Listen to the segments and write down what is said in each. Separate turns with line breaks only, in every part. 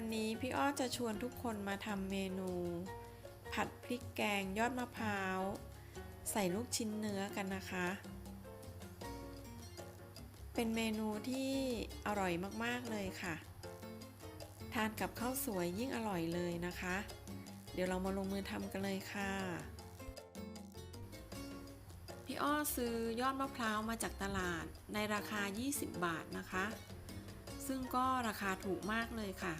วันนี้พี่อ้อจะชวนทุกคนมาทำเมนู ผัดพริกแกงยอดมะพร้าว ใส่ลูกชิ้นเนื้อกันนะคะ เป็นเมนูที่อร่อยมากๆเลยค่ะ ทานกับข้าวสวยยิ่งอร่อยเลยนะคะ เดี๋ยวเรามาลงมือทำกันเลยค่ะ พี่อ้อซื้อยอดมะพร้าวมาจากตลาดในราคา 20 บาทนะคะซึ่งก็ราคาถูกมากเลยค่ะ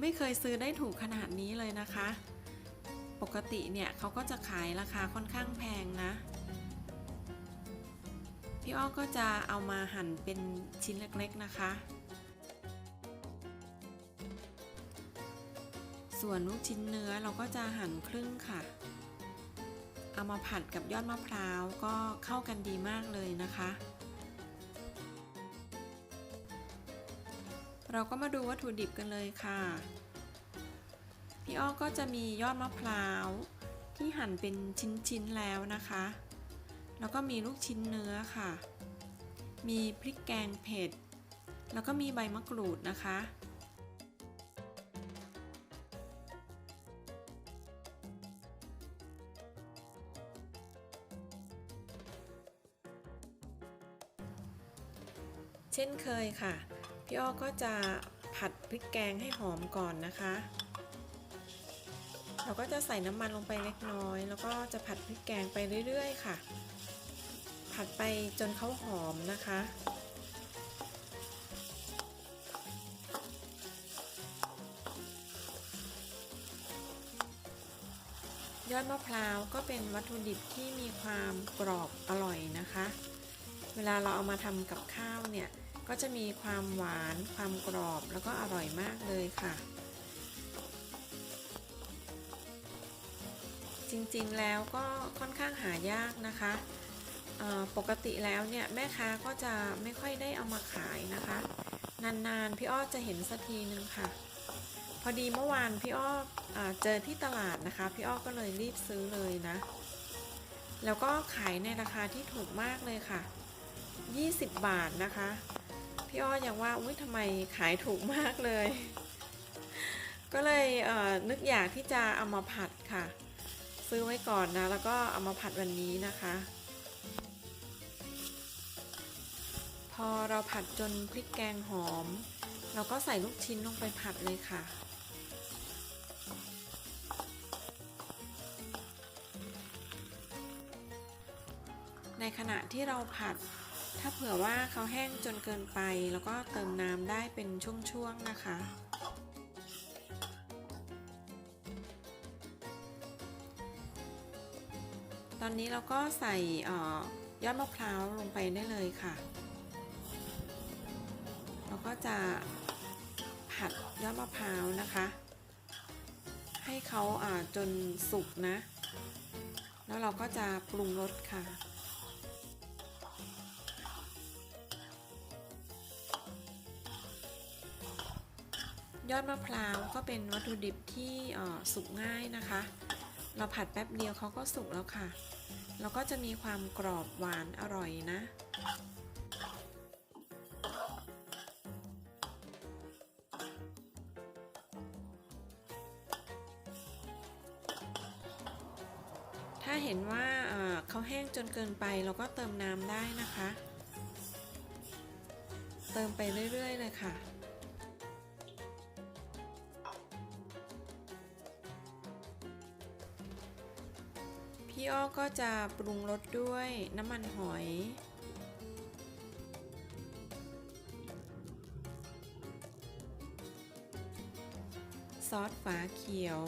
ไม่เคยซื้อได้ถูกขนาดนี้เลยนะคะ ปกติเนี่ยเขาก็จะขายราคาค่อนข้างแพงนะ พี่อ้อก็จะเอามาหั่นเป็นชิ้นเล็กๆนะคะ ส่วนลูกชิ้นเนื้อเราก็จะหั่นครึ่งค่ะ เอามาผัดกับยอดมะพร้าวก็เข้ากันดีมากเลยนะคะ เราก็มาดูวัตถุดิบกันเลยค่ะ พี่อ้อก็จะมียอดมะพร้าว ที่หั่นเป็นชิ้นๆแล้วนะคะ แล้วก็มีลูกชิ้นเนื้อค่ะ มีพริกแกงเผ็ด แล้วก็มีใบมะกรูดนะคะเช่นเคยค่ะ พี่อ้อก็จะผัดพริกแกงให้หอมก่อนนะคะ เราก็จะใส่น้ำมันลงไปเล็กน้อย แล้วก็จะผัดพริกแกงไปเรื่อยๆค่ะ ผัดไปจนเขาหอมนะคะยอดมะพร้าวก็เป็นวัตถุดิบที่มีความกรอบอร่อยนะคะ เวลาเราเอามาทำกับข้าวเนี่ย ก็จะมีความหวานความกรอบแล้วก็อร่อยมากเลยค่ะ จริงๆแล้วก็ค่อนข้างหายากนะคะปกติแล้วเนี่ยแม่ค้าก็จะไม่ค่อยได้เอามาขายนะคะ นานๆพี่อ้อจะเห็นสักทีนึงค่ะ พอดีเมื่อวานพี่อ้ออเจอที่ตลาดนะคะ พี่อ้อก็เลยรีบซื้อเลยนะ แล้วก็ขายในราคาที่ถูกมากเลยค่ะ 20 บาทนะคะ พี่อ้อยังว่าอุ้ยทำไมขายถูกมากเลย ก็เลยเนึกอยากที่จะเอามาผัดค่ะ ซื้อไว้ก่อนนะ แล้วก็เอามาผัดวันนี้นะคะ พอเราผัดจนพริกแกงหอม เราก็ใส่ลูกชิ้นลงไปผัดเลยค่ะในขณะที่เราผัด ถ้าเผื่อว่าเขาแห้งจนเกินไป แล้วก็เติมน้ำได้เป็นช่วงๆนะคะ ตอนนี้เราก็ใส่ยอดมะพร้าวลงไปได้เลยค่ะ เราก็จะผัดยอดมะพร้าวนะคะ ให้เขาจนสุกนะ แล้วเราก็จะปรุงรสค่ะ ยอดมะพร้าวก็เป็นวัตถุดิบที่สุกง่ายนะคะ เราผัดแป๊บเดียวเขาก็สุกแล้วค่ะ แล้วก็จะมีความกรอบหวานอร่อยนะ ถ้าเห็นว่าเขาแห้งจนเกินไปเราก็เติมน้ำได้นะคะ เติมไปเรื่อยๆเลยค่ะ พี่อ้อก็จะปรุงรสด้วยน้ำมันหอย ซอสฝาเขียว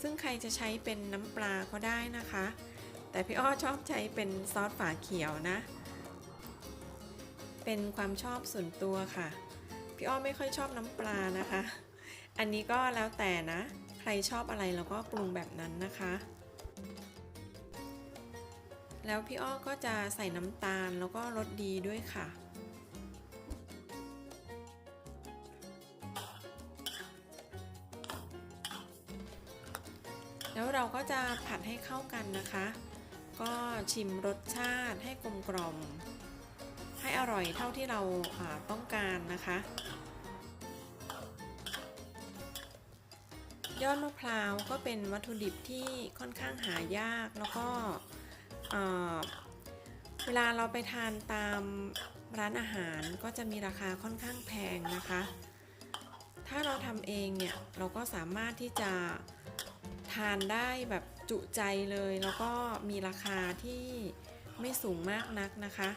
ซึ่งใครจะใช้เป็นน้ำปลาก็ได้นะคะ แต่พี่อ้อชอบใช้เป็นซอสฝาเขียวนะ เป็นความชอบส่วนตัวค่ะ พี่อ้อไม่ค่อยชอบน้ำปลานะคะ อันนี้ก็แล้วแต่นะ ใครชอบอะไรเราก็ปรุงแบบนั้นนะคะ แล้วพี่อ้อก็จะใส่น้ำตาลแล้วก็รสดีด้วยค่ะ แล้วเราก็จะผัดให้เข้ากันนะคะ ก็ชิมรสชาติให้กลมกล่อม ให้อร่อยเท่าที่เราต้องการนะคะ ยอดมะพร้าวก็เป็นวัตถุดิบที่ค่อนข้างหายากแล้วก็ เเวลาเราไปทานตามร้านอาหารก็จะมีราคาค่อนข้างแพงนะคะ ถ้าเราทำเองเนี่ย เราก็สามารถที่จะทานได้แบบจุใจเลย แล้วก็มีราคาที่ไม่สูงมากนักนะคะ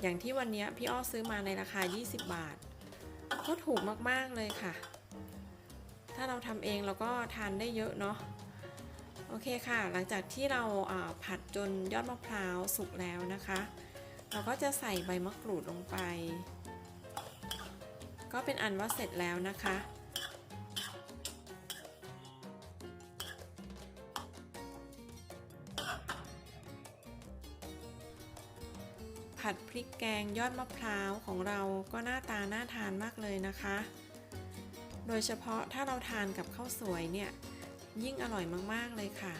อย่างที่วันนี้พี่อ้อซื้อมาในราคา 20 บาท ก็ถูกมากๆเลยค่ะ ถ้าเราทำเองเราก็ทานได้เยอะเนาะ โอเคค่ะ หลังจากที่เราผัดจนยอดมะพร้าวสุกแล้วนะคะ เราก็จะใส่ใบมะกรูดลงไป ก็เป็นอันว่าเสร็จแล้วนะคะ ผัดพริกแกงยอดมะพร้าวของเราก็หน้าตาน่าทานมากเลยนะคะ โดยเฉพาะถ้าเราทานกับข้าวสวยเนี่ย ยิ่งอร่อยมากๆเลยค่ะ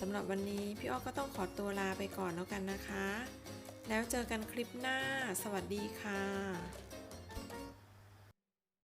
สำหรับวันนี้พี่อ้อก็ต้องขอตัวลาไปก่อนแล้วกันนะคะ แล้วเจอกันคลิปหน้า สวัสดีค่ะ